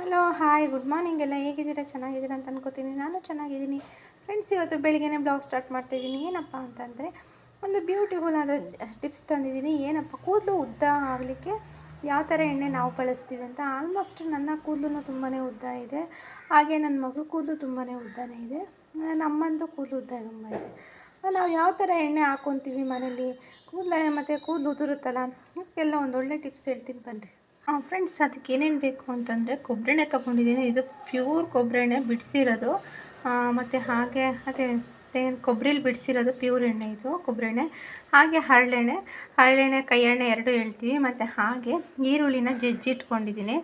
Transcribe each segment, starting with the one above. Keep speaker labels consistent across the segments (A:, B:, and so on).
A: Hello, hi, good morning ಎಲ್ಲ ಹೇಗಿದ್ದೀರಾ? ಚೆನ್ನಾಗಿದ್ದೀರಾ ಅಂತ ಅನ್ಕೋತೀನಿ. ನಾನು ಚೆನ್ನಾಗಿದ್ದೀನಿ. ಫ್ರೆಂಡ್ಸ್ ಇವತ್ತು ಬೆಳಿಗ್ಗೆ ಬ್ಲಾಗ್ ಸ್ಟಾರ್ಟ್ ಮಾಡ್ತಾಯಿದ್ದೀನಿ ಏನಪ್ಪ ಅಂತಂದರೆ, ಒಂದು ಬ್ಯೂಟಿಫುಲ್ ಆದ ಟಿಪ್ಸ್ ತಂದಿದ್ದೀನಿ. ಏನಪ್ಪ, ಕೂದಲು ಉದ್ದ ಆಗಲಿಕ್ಕೆ ಯಾವ ಥರ ಎಣ್ಣೆ ನಾವು ಬಳಸ್ತೀವಿ ಅಂತ ಆಲ್ಮೋಸ್ಟ್ ನನ್ನ ಕೂದಲು ತುಂಬಾ ಉದ್ದ ಇದೆ. ಹಾಗೆ ನನ್ನ ಮಗಳು ಕೂದಲು ತುಂಬಾ ಉದ್ದನೇ ಇದೆ. ನಮ್ಮಂದು ಕೂದಲು ಉದ್ದ ತುಂಬ ಇದೆ. ನಾವು ಯಾವ ಥರ ಎಣ್ಣೆ ಹಾಕ್ಕೊತೀವಿ ಮನೇಲಿ? ಕೂದಲ, ಮತ್ತು ಕೂದಲು ಉದುರುತ್ತಲ್ಲ ಒಂದು ಒಂದೊಳ್ಳೆ ಟಿಪ್ಸ್ ಹೇಳ್ತೀನಿ. ಬನ್ನಿರಿ ಫ್ರೆಂಡ್ಸ್ ಅದಕ್ಕೆ ಏನೇನು ಬೇಕು ಅಂತಂದರೆ ಕೊಬ್ಬರೆಣ್ಣೆ ತೊಗೊಂಡಿದ್ದೀನಿ. ಇದು ಪ್ಯೂರ್ ಕೊಬ್ಬರೆಣ್ಣೆ ಬಿಡಿಸಿರೋದು. ಮತ್ತು ಹಾಗೆ, ಅದೇ ತೆಂಗಿನ ಕೊಬ್ಬರಿಲಿ ಬಿಡಿಸಿರೋದು ಪ್ಯೂರ್ ಎಣ್ಣೆ ಇದು ಕೊಬ್ಬರೆಣ್ಣೆ ಹಾಗೆ ಹರಳೆಣ್ಣೆ. ಹರಳೆಣ್ಣೆ ಕೈ ಎಣ್ಣೆ ಎರಡು ಹೇಳ್ತೀವಿ. ಮತ್ತು ಹಾಗೆ ಈರುಳ್ಳಿನ ಜಜ್ಜಿಟ್ಕೊಂಡಿದ್ದೀನಿ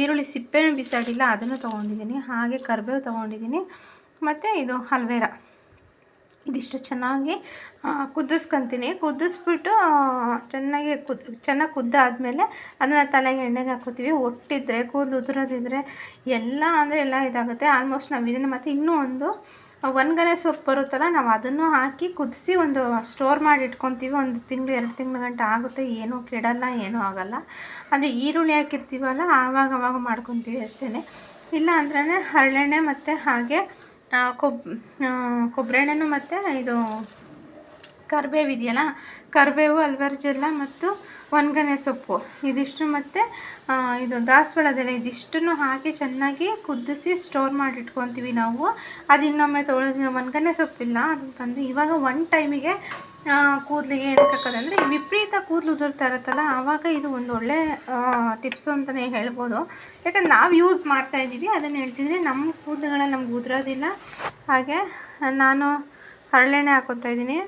A: ಈರುಳ್ಳಿ ಸಿಪ್ಪೆನೂ ಬಿಸಾಡಿಲ್ಲ, ಅದನ್ನು ತೊಗೊಂಡಿದ್ದೀನಿ. ಹಾಗೆ ಕರಿಬೇವು ತೊಗೊಂಡಿದ್ದೀನಿ. ಮತ್ತು ಇದು ಅಲ್ವೇರಾ. ಇದಿಷ್ಟು ಚೆನ್ನಾಗಿ ಕುದಿಸ್ಕೊತೀನಿ. ಕುದಿಸ್ಬಿಟ್ಟು ಚೆನ್ನಾಗಿ ಕುದ್, ಚೆನ್ನಾಗಿ ಕುದ್ದಾದಮೇಲೆ ಅದನ್ನು ತಲೆಗೆ ಎಣ್ಣೆಗೆ ಹಾಕೋತೀವಿ ಒಟ್ಟಿದ್ರೆ, ಕೂದಲು ಉದುರೋದಿದ್ರೆ ಎಲ್ಲ ಅಂದರೆ ಎಲ್ಲ ಇದಾಗುತ್ತೆ. ಆಲ್ಮೋಸ್ಟ್ ನಾವು ಇದನ್ನು ಮತ್ತು ಇನ್ನೂ ಒಂದು ಒಣಗನೆ ಸೊಪ್ಪು ಬರುತ್ತಲ್ಲ, ನಾವು ಅದನ್ನು ಹಾಕಿ ಕುದಿಸಿ ಒಂದು ಸ್ಟೋರ್ ಮಾಡಿ ಇಟ್ಕೊತೀವಿ. ಒಂದು ತಿಂಗಳು, ಎರಡು ತಿಂಗಳ ಗಂಟೆ ಆಗುತ್ತೆ. ಏನೂ ಕೆಡಲ್ಲ, ಏನೂ ಆಗೋಲ್ಲ. ಅದು ಈರುಳ್ಳಿ ಹಾಕಿರ್ತೀವಲ್ಲ ಆವಾಗ ಆವಾಗ ಮಾಡ್ಕೊತೀವಿ ಅಷ್ಟೇ ಇಲ್ಲ ಅಂದ್ರೆ ಹರಳೆಣ್ಣೆ ಮತ್ತು ಹಾಗೆ ಕೊಬ್ ಕೊಬ್ಬರೆಣ್ಣೆನೂ ಮತ್ತು ಇದು ಕರಿಬೇವು ಇದೆಯಲ್ಲ, ಕರಿಬೇವು ಅಲ್ವರ್ಜೆಲ್ಲ ಮತ್ತು ಒಣಗನೆ ಸೊಪ್ಪು. ಇದಿಷ್ಟು ಮತ್ತು ಇದು ದಾಸವಾಳದೆಲ್ಲ ಇದಿಷ್ಟನ್ನು ಹಾಕಿ ಚೆನ್ನಾಗಿ ಕುದಿಸಿ ಸ್ಟೋರ್ ಮಾಡಿ ಇಟ್ಕೊತೀವಿ ನಾವು. ಅದು ಇನ್ನೊಮ್ಮೆ ತೊಳೆದು ಒಣಗನೆ ಸೊಪ್ಪಿಲ್ಲ. ಅದನ್ನು ತಂದು ಇವಾಗ ಒನ್ ಟೈಮಿಗೆ ಕೂದಲಿಗೆ ಏನಕ್ಕೆ ವಿಪರೀತ ಕೂದಲು ಉದುರ್ತಾ ಇರುತ್ತಲ್ಲ, ಆವಾಗ ಇದು ಒಂದು ಒಳ್ಳೆ ಟಿಪ್ಸು ಅಂತಲೇ ಹೇಳ್ಬೋದು. ಯಾಕಂದ್ರೆ ನಾವು ಯೂಸ್ ಮಾಡ್ತಾ ಇದ್ದೀವಿ, ಅದನ್ನು ಹೇಳ್ತಿದ್ರೆ ನಮ್ಮ ಕೂದಲುಗಳ ನಮ್ಗೆ ಉದುರೋದಿಲ್ಲ. ಹಾಗೆ ನಾನು ಹರಳೆಣ್ಣೆ ಹಾಕೋತಾ ಇದ್ದೀನಿ.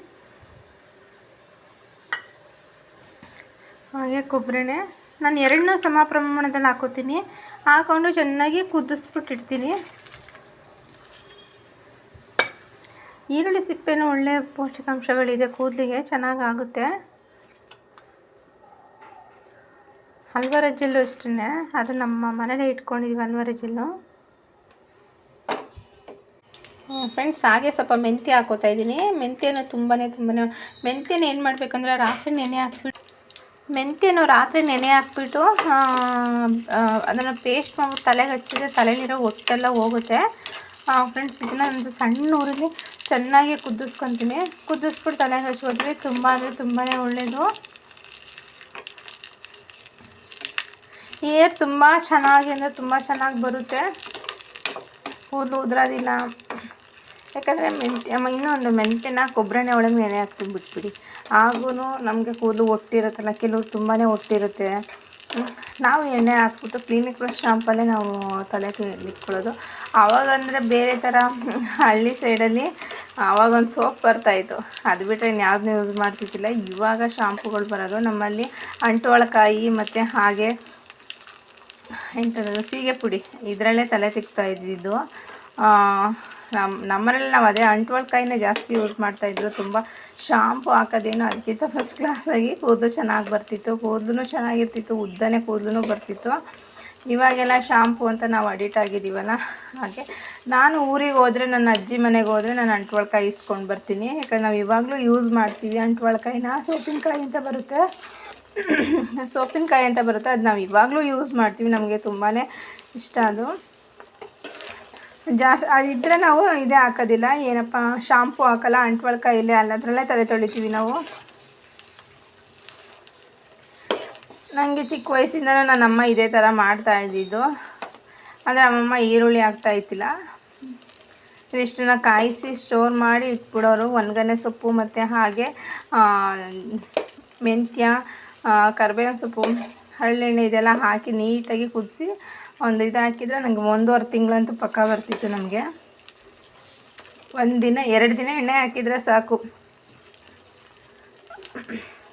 A: ಹಾಗೆ ಕೊಬ್ಬರೆಣ್ಣೆ ನಾನು ಎರಡನ್ನೂ ಸಮ ಪ್ರಮಾಣದಲ್ಲಿ ಹಾಕೋತೀನಿ. ಹಾಕ್ಕೊಂಡು ಚೆನ್ನಾಗಿ ಕುದಿಸ್ಬಿಟ್ಟಿರ್ತೀನಿ. ಈರುಳ್ಳಿ ಸಿಪ್ಪೆನೂ ಒಳ್ಳೆಯ ಪೋಷಕಾಂಶಗಳಿದೆ. ಕೂದಲಿಗೆ ಚೆನ್ನಾಗಾಗುತ್ತೆ. ಹಲ್ವಾರ ಜಿಲ್ಲು ಅಷ್ಟೇ ಅದು ನಮ್ಮ ಮನೇಲೇ ಇಟ್ಕೊಂಡಿದ್ವಿ ಹಲ್ವಾರ ಜಿಲ್ಲು. ಫ್ರೆಂಡ್ಸ್ ಹಾಗೆ ಸ್ವಲ್ಪ ಮೆಂತ್ಯ ಹಾಕೋತಾ ಇದ್ದೀನಿ. ಮೆಂತ್ಯನೂ ತುಂಬಾ ತುಂಬಾ ಮೆಂತ್ಯನ ಏನು ಮಾಡಬೇಕಂದ್ರೆ ರಾತ್ರಿ ನೆನೆ ಹಾಕ್ಬಿಟ್ಟು, ಮೆಂತ್ಯನೂ ರಾತ್ರಿ ನೆನೆ ಹಾಕ್ಬಿಟ್ಟು ಅದನ್ನು ಪೇಸ್ಟ್ ಮಾಡ್ಬಿಟ್ಟು ತಲೆಗೆ ಹಚ್ಚಿದ್ರೆ ತಲೆಲಿರೋ ಒಟ್ಟೆಲ್ಲ ಹೋಗುತ್ತೆ. ಫ್ರೆಂಡ್ಸ್, ಇದನ್ನು ಒಂದು ಸಣ್ಣ ಊರಲ್ಲಿ ಚೆನ್ನಾಗಿ ಕುದಿಸ್ಕೊತೀನಿ. ಕುದಿಸ್ಬಿಟ್ಟು ತಲೆಗೆ ಹಚ್ಕೋತೀವಿ ತುಂಬ ಅಂದರೆ ತುಂಬಾ ಒಳ್ಳೆಯದು ಏರ್ ತುಂಬ ಚೆನ್ನಾಗಿ ಅಂದರೆ ತುಂಬ ಚೆನ್ನಾಗಿ ಬರುತ್ತೆ. ಕೂದಲು ಉದುರೋದಿಲ್ಲ. ಯಾಕಂದರೆ ಮೆಂತ್ಯ ಇನ್ನೊಂದು ಮೆಂತ್ಯನ ಕೊಬ್ಬರೆಣ್ಣೆ ಒಳಗೆ ನೆನೆ ಹಾಕ್ತೀನಿ ಬಿಟ್ಬಿಡಿ ಆಗೂ ನಮಗೆ ಕೂದಲು ಒಟ್ಟಿರುತ್ತಲ್ಲ ಕೆಲವ್ರು ತುಂಬಾ ಒಟ್ಟಿರುತ್ತೆ ನಾವು ಎಣ್ಣೆ ಹಾಕ್ಬಿಟ್ಟು ಕ್ಲಿನಿಕ್ ಪ್ಲಸ್ ಶಾಂಪಲ್ಲೇ ನಾವು ತಲೆ ಇಟ್ಕೊಳ್ಳೋದು. ಆವಾಗಂದರೆ ಬೇರೆ ಥರ ಹಳ್ಳಿ ಸೈಡಲ್ಲಿ ಆವಾಗೊಂದು ಸೋಪ್ ಬರ್ತಾಯಿತ್ತು. ಅದು ಬಿಟ್ಟರೆ ಇನ್ಯಾವ್ದನ್ನೂ ಯೂಸ್ ಮಾಡ್ತಿದ್ದಿಲ್ಲ. ಇವಾಗ ಶಾಂಪುಗಳು ಬರೋದು ನಮ್ಮಲ್ಲಿ ಅಂಟುವಳಕಾಯಿ ಮತ್ತು ಹಾಗೆ ಎಂಥದ್ದು ಸೀಗೆ ಪುಡಿ ಇದರಲ್ಲೇ ತಲೆ ತಿಕ್ತಾ ಇದ್ದಿದ್ದು ನಮ್ಮ ನಮ್ಮನೇಲಿ ನಾವು ಅದೇ ಅಂಟ್ವಳ್ಕಾಯಿನೇ ಜಾಸ್ತಿ ಯೂಸ್ ಮಾಡ್ತಾಯಿದ್ರು ತುಂಬ ಶಾಂಪು ಹಾಕೋದೇನು ಅದಕ್ಕಿಂತ ಫಸ್ಟ್ ಕ್ಲಾಸಾಗಿ ಕೂದಲು ಚೆನ್ನಾಗಿ ಬರ್ತಿತ್ತು. ಕೂದಲು ಚೆನ್ನಾಗಿರ್ತಿತ್ತು. ಉದ್ದನೇ ಕೂದಲು ಬರ್ತಿತ್ತು. ಇವಾಗೆಲ್ಲ ಶಾಂಪು ಅಂತ ನಾವು ಅಡಿಟ್ ಆಗಿದ್ದೀವಲ್ಲ, ಹಾಗೆ ನಾನು ಊರಿಗೆ ಹೋದರೆ, ನನ್ನ ಅಜ್ಜಿ ಮನೆಗೆ ಹೋದರೆ ನಾನು ಅಂಟ್ವಳ್ಕಾಯಿ ಇಸ್ಕೊಂಡು ಬರ್ತೀನಿ. ಯಾಕಂದ್ರೆ ನಾವು ಇವಾಗಲೂ ಯೂಸ್ ಮಾಡ್ತೀವಿ ಅಂಟ್ವಳ್ಕಾಯಿನ ಸೋಪಿನಕಾಯಿ ಅಂತ ಬರುತ್ತೆ. ಸೋಪಿನಕಾಯಿ ಅಂತ ಬರುತ್ತೆ. ಅದು ನಾವು ಇವಾಗಲೂ ಯೂಸ್ ಮಾಡ್ತೀವಿ. ನಮಗೆ ತುಂಬಾ ಇಷ್ಟ ಅದು. ಜಾಸ್ತಿ ಅದಿದ್ದರೆ ನಾವು ಇದೇ ಹಾಕೋದಿಲ್ಲ. ಏನಪ್ಪ ಶಾಂಪು ಹಾಕಲ್ಲ ಇಲ್ಲೇ ಅಲ್ಲದ್ರಲ್ಲೇ ತಲೆ ತೊಳಿತೀವಿ ನಾವು. ನನಗೆ ಚಿಕ್ಕ ವಯಸ್ಸಿಂದನೂ ನನ್ನಮ್ಮ ಇದೇ ಥರ ಮಾಡ್ತಾ ಇದ್ದಿದ್ದು. ಅಂದರೆ ನಮ್ಮಮ್ಮ ಈರುಳ್ಳಿ ಹಾಕ್ತಾ ಇತ್ತಿಲ್ಲ ಇದಿಷ್ಟನ್ನ ಕಾಯಿಸಿ ಸ್ಟೋರ್ ಮಾಡಿ ಇಟ್ಬಿಡೋರು. ಒಣಗನೆ ಸೊಪ್ಪು ಮತ್ತು ಹಾಗೆ ಮೆಂತ್ಯ ಕರ್ಬೇವಿನ ಸೊಪ್ಪು, ಹರಳೆಣ್ಣೆ ಇದೆಲ್ಲ ಹಾಕಿ ನೀಟಾಗಿ ಕುದಿಸಿ ಒಂದು ಇದು ಹಾಕಿದರೆ ನನಗೆ ಒಂದೂವರೆ ತಿಂಗಳಂತೂ ಪಕ್ಕ ಬರ್ತಿತ್ತು ನಮಗೆ. ಒಂದು ದಿನ ಎರಡು ದಿನ ಎಣ್ಣೆ ಹಾಕಿದರೆ ಸಾಕು.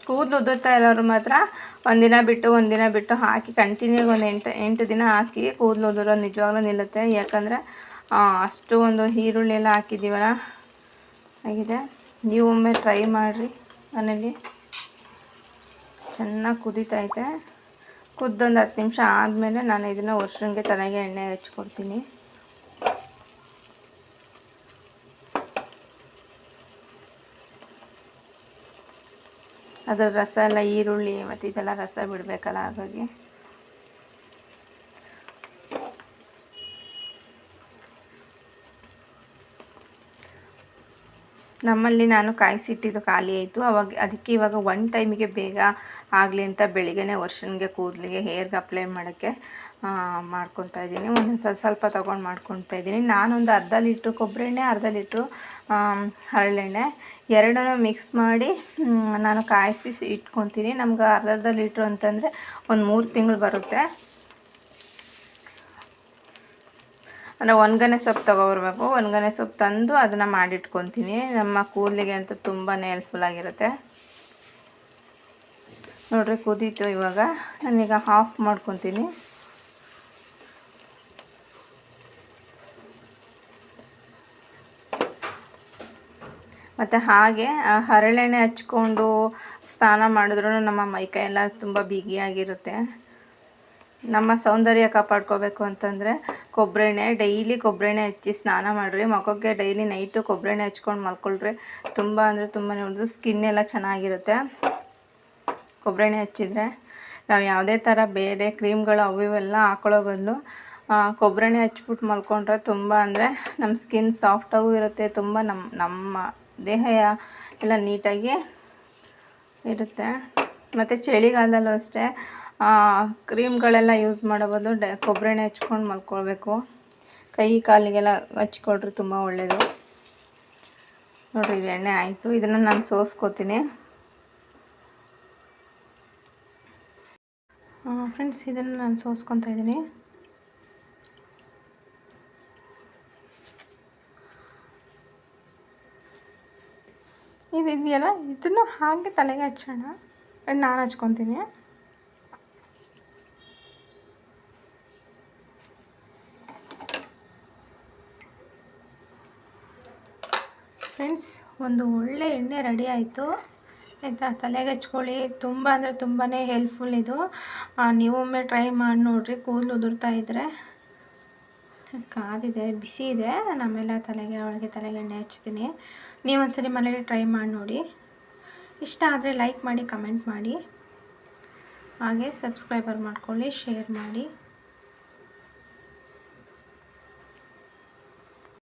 A: ಕೂದಲು ಉದುರ್ತಾ ಇರೋರು ಮಾತ್ರ ಒಂದಿನ ಬಿಟ್ಟು ಒಂದಿನ ಬಿಟ್ಟು ಹಾಕಿ ಕಂಟಿನ್ಯೂ ಒಂದು ಎಂಟು ಎಂಟು ದಿನ ಹಾಕಿ ಕೂದಲು ಉದುರೋ ನಿಜವಾಗ್ಲೂ ನಿಲ್ಲುತ್ತೆ. ಯಾಕಂದರೆ ಅಷ್ಟು ಒಂದು ಈರುಳ್ಳಿ ಎಲ್ಲ ಹಾಕಿದ್ದೀವಲ್ಲ, ಆಗಿದೆ. ನೀವು ಒಮ್ಮೆ ಟ್ರೈ ಮಾಡಿರಿ ಮನೇಲಿ. ಚೆನ್ನಾಗಿ ಕುದೀತೈತೆ ಕುದ್ದೊಂದು ಹತ್ತು ನಿಮಿಷ ಆದಮೇಲೆ ನಾನು ಇದನ್ನು ವರ್ಷಂಗೆ ತನಗೆ ಎಣ್ಣೆ ಹಚ್ಕೊಡ್ತೀನಿ. ಅದರ ರಸ ಎಲ್ಲ ಈರುಳ್ಳಿ ಮತ್ತು ಇದೆಲ್ಲ ರಸ ಬಿಡಬೇಕಲ್ಲ ಹಾಗಾಗಿ. ನಮ್ಮಲ್ಲಿ ನಾನು ಕಾಯಿಸಿಟ್ಟಿದ್ದು ಖಾಲಿ ಆಯಿತು. ಅವಾಗ ಅದಕ್ಕೆ ಇವಾಗ ಒನ್ ಟೈಮಿಗೆ ಬೇಗ ಆಗಲಿ ಅಂತ ಬೆಳಿಗ್ಗೆ ವರ್ಷನ್ಗೆ ಕೂದಲಿಗೆ ಹೇರ್ಗೆ ಅಪ್ಲೈ ಮಾಡೋಕ್ಕೆ ಮಾಡ್ಕೊತಾ ಇದ್ದೀನಿ. ಒಂದೊಂದು ಸ್ವಲ್ಪ ಸ್ವಲ್ಪ ತೊಗೊಂಡು ಮಾಡ್ಕೊತಾ ಇದ್ದೀನಿ. ನಾನೊಂದು ಅರ್ಧ ಲೀಟ್ರ್ ಕೊಬ್ಬರಿ ಎಣ್ಣೆ, ಅರ್ಧ ಲೀಟ್ರು ಹರಳೆಣ್ಣೆ. ಎರಡನ್ನೂ ಮಿಕ್ಸ್ ಮಾಡಿ ನಾನು ಕಾಯಿಸಿ ಇಟ್ಕೊತೀನಿ. ನಮ್ಗೆ ಅರ್ಧ ಅರ್ಧ ಲೀಟ್ರು ಅಂತಂದರೆ ಒಂದು ಮೂರು ತಿಂಗಳು ಬರುತ್ತೆ. ಅಂದರೆ ಒಣಗನೆ ಸೊಪ್ಪು ತೊಗೊಬರ್ಬೇಕು. ಒಣಗನೆ ಸೊಪ್ಪು ತಂದು ಅದನ್ನು ಮಾಡಿಟ್ಕೊತೀನಿ. ನಮ್ಮ ಕೂದಲಿಗೆ ಅಂತೂ ತುಂಬಾ ಹೆಲ್ಪ್ಫುಲ್ ಆಗಿರುತ್ತೆ. ನೋಡ್ರಿ ಕುದೀತು ಇವಾಗ. ನಾನೀಗ ಆಫ್ ಮಾಡ್ಕೊತೀನಿ. ಮತ್ತು ಹಾಗೆ ಹರಳೆಣ್ಣೆ ಹಚ್ಕೊಂಡು ಸ್ನಾನ ಮಾಡಿದ್ರೂ ನಮ್ಮ ಮೈಕೈ ಎಲ್ಲ ತುಂಬ ಬಿಗಿಯಾಗಿರುತ್ತೆ. ನಮ್ಮ ಸೌಂದರ್ಯ ಕಾಪಾಡ್ಕೋಬೇಕು ಅಂತಂದರೆ ಕೊಬ್ಬರೆಣ್ಣೆ ಡೈಲಿ ಕೊಬ್ಬರೆಣ್ಣೆ ಹಚ್ಚಿ ಸ್ನಾನ ಮಾಡಿರಿ. ಮುಖಕ್ಕೆ ಡೈಲಿ ನೈಟು ಕೊಬ್ಬರೆಣ್ಣೆ ಹಚ್ಕೊಂಡು ಮಲ್ಕೊಳ್ರಿ. ತುಂಬ ಅಂದರೆ ತುಂಬ ನೋಡಿದ್ರು ಸ್ಕಿನ್ ಎಲ್ಲ ಚೆನ್ನಾಗಿರುತ್ತೆ. ಕೊಬ್ಬರೆಣ್ಣೆ ಹಚ್ಚಿದರೆ ನಾವು ಯಾವುದೇ ಥರ ಬೇರೆ ಕ್ರೀಮ್ಗಳು ಅವು ಇವೆಲ್ಲ ಹಾಕೊಳ್ಳೋ ಬದಲು ಕೊಬ್ಬರೆಣ್ಣೆ ಹಚ್ಬಿಟ್ಟು ಮಲ್ಕೊಂಡ್ರೆ ತುಂಬ ಅಂದರೆ ನಮ್ಮ ಸ್ಕಿನ್ ಸಾಫ್ಟಾಗೂ ಇರುತ್ತೆ. ತುಂಬ ನಮ್ಮ ನಮ್ಮ ದೇಹ ಎಲ್ಲ ನೀಟಾಗಿ ಇರುತ್ತೆ. ಮತ್ತು ಚಳಿಗಾಲದಲ್ಲೂ ಅಷ್ಟೇ ಕ್ರೀಮ್ಗಳೆಲ್ಲ ಯೂಸ್ ಮಾಡಬೋದು ಡ, ಕೊಬ್ಬರೆಣ್ಣೆ ಹಚ್ಕೊಂಡು ಮಲ್ಕೊಳ್ಬೇಕು. ಕೈ ಕಾಲಿಗೆಲ್ಲ ಹಚ್ಕೊಳ್ರಿ ತುಂಬ ಒಳ್ಳೆಯದು ನೋಡಿರಿ, ಇದು ಎಣ್ಣೆ ಆಯಿತು. ಇದನ್ನು ನಾನು ಸೋಸ್ಕೋತೀನಿ. ಫ್ರೆಂಡ್ಸ್ ಇದನ್ನು ನಾನು ಸೋಸ್ಕೊತಾ ಇದ್ದೀನಿ. ಇದು ಇದೆಯಲ್ಲ ಇದನ್ನು ಹಾಗೆ ತಲೆಗೆ ಹಚ್ಚೋಣ. ನಾನು ಹಚ್ಕೊತೀನಿ. ಫ್ರೆಂಡ್ಸ್, ಒಂದು ಒಳ್ಳೆ ಎಣ್ಣೆ ರೆಡಿ ಆಯಿತು. ಆಯಿತಾ? ತಲೆಗೆ ಹಚ್ಕೊಳ್ಳಿ ತುಂಬ ಅಂದರೆ ತುಂಬಾ ಹೆಲ್ಪ್ಫುಲ್ ಇದು. ನೀವೊಮ್ಮೆ ಟ್ರೈ ಮಾಡಿ ನೋಡಿರಿ. ಕೂದಲು ಉದುರ್ತಾ ಇದ್ದರೆ ಕಾದಿದೆ, ಬಿಸಿ ಇದೆ. ಆಮೇಲೆ ತಲೆಗೆ, ಅವಳಿಗೆ ತಲೆಗೆ ಎಣ್ಣೆ ಹಚ್ತೀನಿ ನೀವು ಒಂದ್ಸರಿ ಮನೇಲಿ ಟ್ರೈ ಮಾಡಿ ನೋಡಿ. ಇಷ್ಟ ಆದರೆ ಲೈಕ್ ಮಾಡಿ, ಕಮೆಂಟ್ ಮಾಡಿ. ಹಾಗೆ ಸಬ್ಸ್ಕ್ರೈಬರ್ ಮಾಡ್ಕೊಳ್ಳಿ, ಶೇರ್ ಮಾಡಿ.